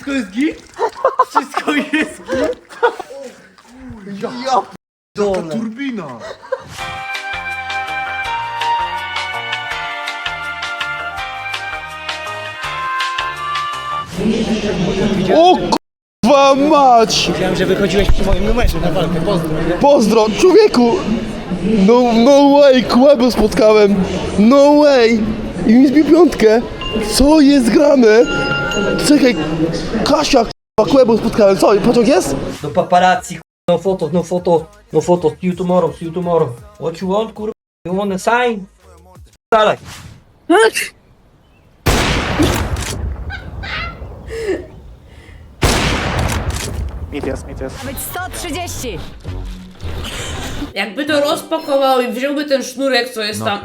Wszystko jest git? Wszystko jest git? Ja Taka turbina. O kurwa mać! Myślałem, że wychodziłeś przy moim numerze na walkę, pozdro. Pozdro, człowieku! No, no way, Kłębę spotkałem! No way! I mi zbił piątkę! Co jest grane? Czekaj, Kasia, kurwa, Kłębę spotkałem, co? Pociąg jest? Do paparazzi, k***, no photo, no photo, no photo, see you tomorrow, see you tomorrow. What you want, kurwa? You want a sign? Dalej. Być 130! Jakby to rozpakował i wziąłby ten sznurek, co jest tam.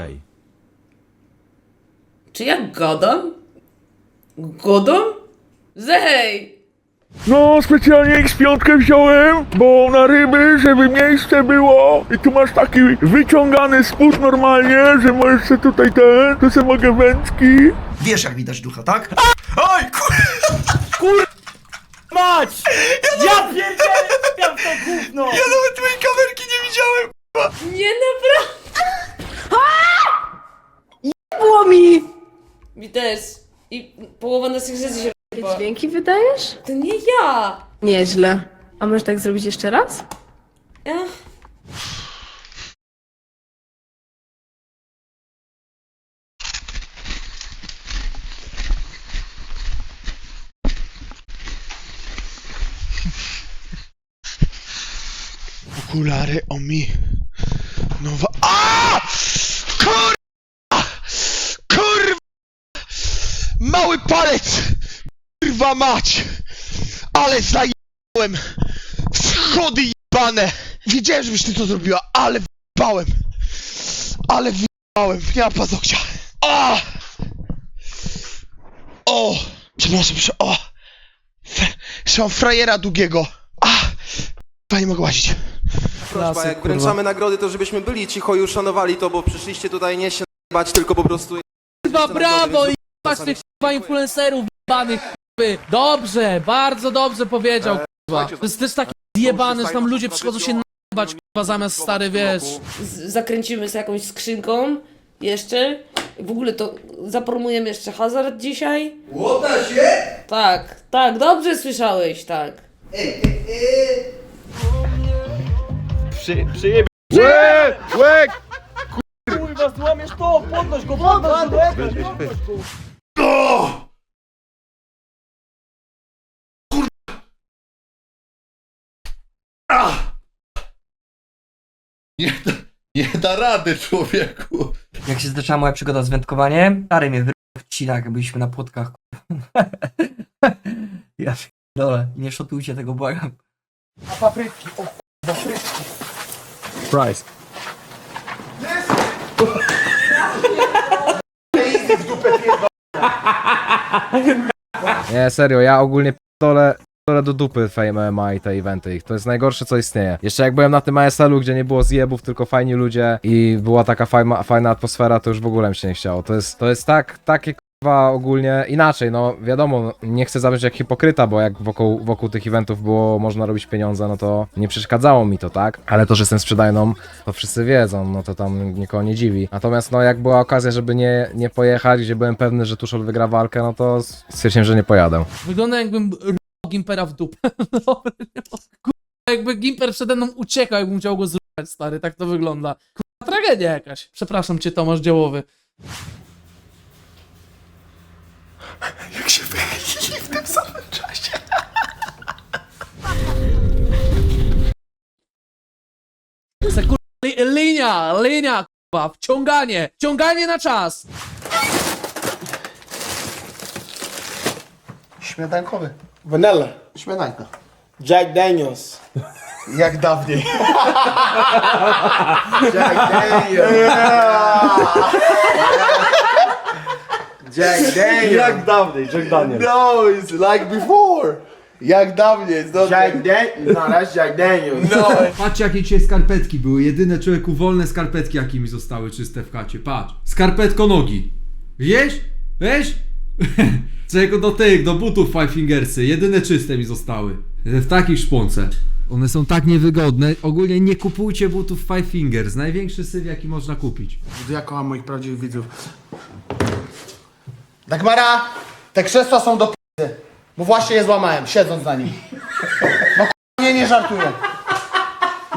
Czy ja gadam? Godam? Zej! No, specjalnie X5 wziąłem, bo na ryby, żeby miejsce było. I tu masz taki wyciągany spód normalnie, że możesz sobie tutaj ten, tu sobie mogę wędki. Wiesz jak widać ducha, tak? Oj, kur... Mać! Ja pierdzielę ja w to gówno! Wydajesz? To nie ja! Nieźle. A możesz tak zrobić jeszcze raz? Ech. Okulary o mi. Nowa. A! Kurwa! Kurwa! Mały palec! Kurwa mać! Ale zajebałem! Schody jebane! Wiedziałem, żebyś ty to zrobiła, ale wyjebałem! Ale wyjebałem! Nie ma paznokcia! O! O! Przepraszam, prze... O! Fe... Jeszcze mam frajera długiego! A! Chyba nie mogę łazić. Prośba, jak wręczamy nagrody, to żebyśmy byli cicho i uszanowali to, bo przyszliście tutaj nie się bać, tylko po prostu... Kurwa, brawo i Czasami- tych kurwa influencerów kurwy. Dobrze, bardzo dobrze powiedział kurwa. To jest też takie zjebane, że tam ludzie przychodzą się najebać kurwa zamiast stary wiesz. Z- zakręcimy z jakąś skrzynką jeszcze. W ogóle to zapromujemy jeszcze hazard dzisiaj. Łota się? Tak, tak, dobrze słyszałeś, tak. Przy, przyjebie. Łek! Łek! Kurwa, złamiesz to! Podnoś go, podnoś go! Podnoś go! Nie da, nie da rady, człowieku. Jak się zaczęła moja przygoda z wędkowaniem, stary mnie wyrył w cinach, jak byliśmy na płotkach, kurwa. Ja dole, nie szotujcie tego, błagam. A papryki, o kurwa, frytki. Price. Nie, serio, ja ogólnie dole do dupy Fame MMA i te eventy ich. To jest najgorsze, co istnieje. Jeszcze jak byłem na tym ASL-u, gdzie nie było zjebów, tylko fajni ludzie i była taka fajna, fajna atmosfera, to już w ogóle mi się nie chciało. To jest, to jest tak, takie kurwa ogólnie inaczej, no wiadomo, nie chcę zabrzmieć jak hipokryta, bo jak wokół, wokół tych eventów było można robić pieniądze, no to nie przeszkadzało mi to, tak? Ale to, że jestem sprzedajną, to wszyscy wiedzą, no to tam nikogo nie dziwi. Natomiast no jak była okazja, żeby nie, nie pojechać, gdzie byłem pewny, że Tuszol wygra walkę, no to stwierdziłem, że nie pojadę. Wygląda jakbym Gimpera w dupę. Nie. Kurwa, jakby Gimper przede mną uciekał, jakbym chciał go zruszać, stary, tak to wygląda. Kurwa, tragedia jakaś. Przepraszam cię, Tomasz Działowy. Jak się wychyli w tym samym czasie. Se, kurwa, li, linia, linia, kurwa, wciąganie, wciąganie na czas. Śmietankowy. Vanilla. Śmietanka. Jack Daniels. Jak dawniej. Jack Daniel. Jack Daniel. Jak dawniej, Jack Daniel. No, it's like before. Jak dawniej, it's not Jack Daniels. No, that's Jack Daniels. No. Patrzcie jakie dzisiaj skarpetki były. Jedyne człowieku wolne skarpetki jakie mi zostały czyste w chacie. Patrz. Skarpetko nogi. Wiesz? Wiesz? Czego do tych, do butów Five Fingersy. Jedyne czyste mi zostały. W takiej szponce. One są tak niewygodne. Ogólnie nie kupujcie butów Five Fingers. Największy syf jaki można kupić. Ja kocham moich prawdziwych widzów. Dagmara, te krzesła są do p***y, bo właśnie je złamałem, siedząc na nim. No k***a, nie, nie żartuję.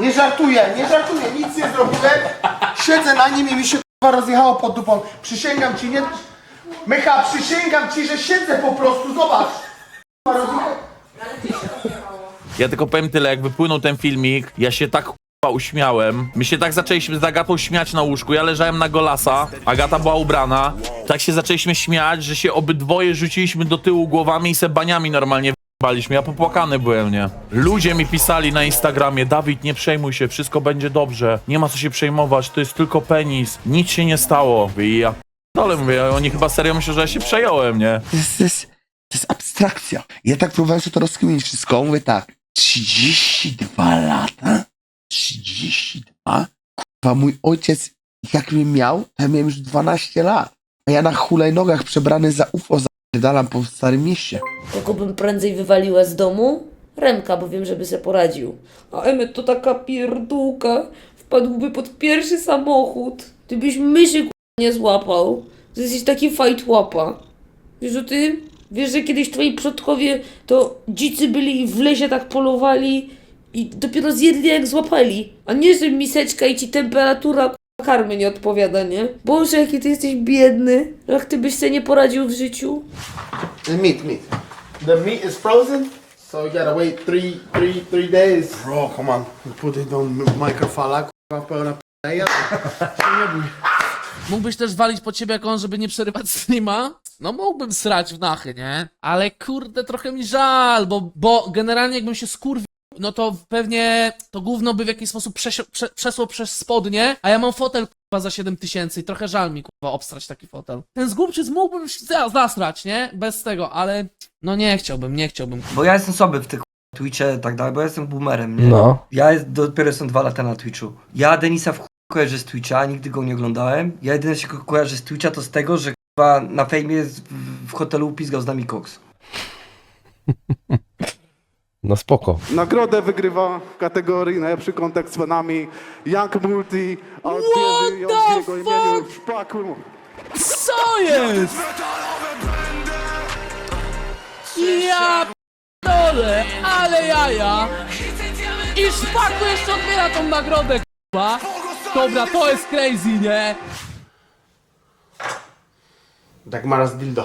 Nie żartuję, nie żartuję, nic nie zrobiłem. Siedzę na nim i mi się k***a rozjechało pod dupą. Przysięgam ci, nie... Mycha, przysięgam ci, że siedzę po prostu, zobacz. Ja tylko powiem tyle, jak wypłynął ten filmik, ja się tak k***a uśmiałem. My się tak zaczęliśmy z Agatą śmiać na łóżku, ja leżałem na golasa, Agata była ubrana. Tak się zaczęliśmy śmiać, że się obydwoje rzuciliśmy do tyłu głowami i se baniami normalnie baliśmy. Ja popłakany byłem, nie? Ludzie mi pisali na Instagramie, Dawid, nie przejmuj się, wszystko będzie dobrze, nie ma co się przejmować, to jest tylko penis, nic się nie stało. I ja dole mówię, oni chyba serio myślą, że ja się przejąłem, nie? To jest, to jest, to jest abstrakcja. Ja tak próbowałem sobie to rozkminić wszystko. Mówię tak, 32 lata? 32? Kurwa, mój ojciec, jakby miał, to ja miałem już 12 lat. A ja na hulajnogach przebrany za UFO zapierdalam po starym mieście. Kogo bym prędzej wywaliła z domu? Remka, bo wiem, żeby se poradził. A Emmet to taka pierdółka. Wpadłby pod pierwszy samochód. Ty byś myszy nie złapał. Ty jesteś taki fajt łapa. Wiesz o tym? Wiesz, że kiedyś twoi przodkowie to dzicy byli i w lesie tak polowali i dopiero zjedli jak złapali. A nie, że miseczka i ci temperatura k***a, karmy nie odpowiada, nie? Boże, jaki ty jesteś biedny. Jak ty byś sobie nie poradził w życiu? Meat, meat. The meat is frozen, so you gotta wait three, three, three days. Bro, come on. Put it on microfala, kurwa, pełna p***a. Nie bój. Mógłbyś też walić pod siebie jak on, żeby nie przerywać streama? No mógłbym srać w nachy, nie? Ale kurde, trochę mi żal, bo, bo generalnie jakbym się skurwił, no to pewnie to gówno by w jakiś sposób przesio- prze, przesło przez spodnie, a ja mam fotel kurwa za 7 tysięcy i trochę żal mi kurwa obstrać taki fotel. Ten zgubczyc mógłbym się za- zasrać, nie? Bez tego, ale no nie chciałbym, nie chciałbym. Bo ja jestem słaby w tych Twitche i tak dalej, bo ja jestem boomerem, nie? No. Ja jest, dopiero jestem dwa lata na Twitchu. Ja Denisa w chuj kojarzę z Twitcha, nigdy go nie oglądałem. Ja jedyne się ko- kojarzę z Twitcha to z tego, że chyba na fejmie z- w, hotelu pizgał z nami koks. No spoko. Nagrodę wygrywa w kategorii najlepszy kontakt z fanami Young Multi, a odbierze ją w jego imieniu Szpaku. Co jest? Ja dole, ale jaja. I szpaku jeszcze odbiera tą nagrodę, k***a. Dobra, to jest crazy, nie? Dagmara z dildo.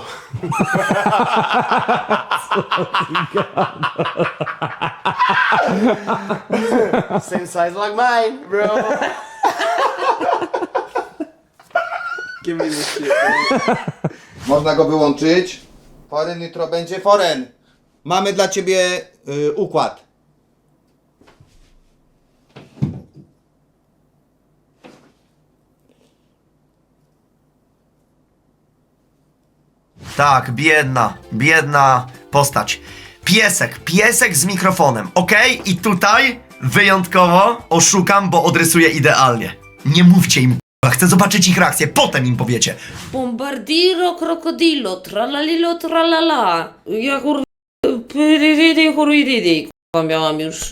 Same size like mine, bro. Give me this shit. Można go wyłączyć. Foren jutro będzie foren. Mamy dla ciebie y, układ. Tak, biedna, biedna postać. Piesek, piesek z mikrofonem, okej? I tutaj wyjątkowo oszukam, bo odrysuję idealnie. Nie mówcie im, k***a, chcę zobaczyć ich reakcję, potem im powiecie. Bombardiro krokodilo, tralalilo tralala. Ja kur... Pyryrydy, miałam już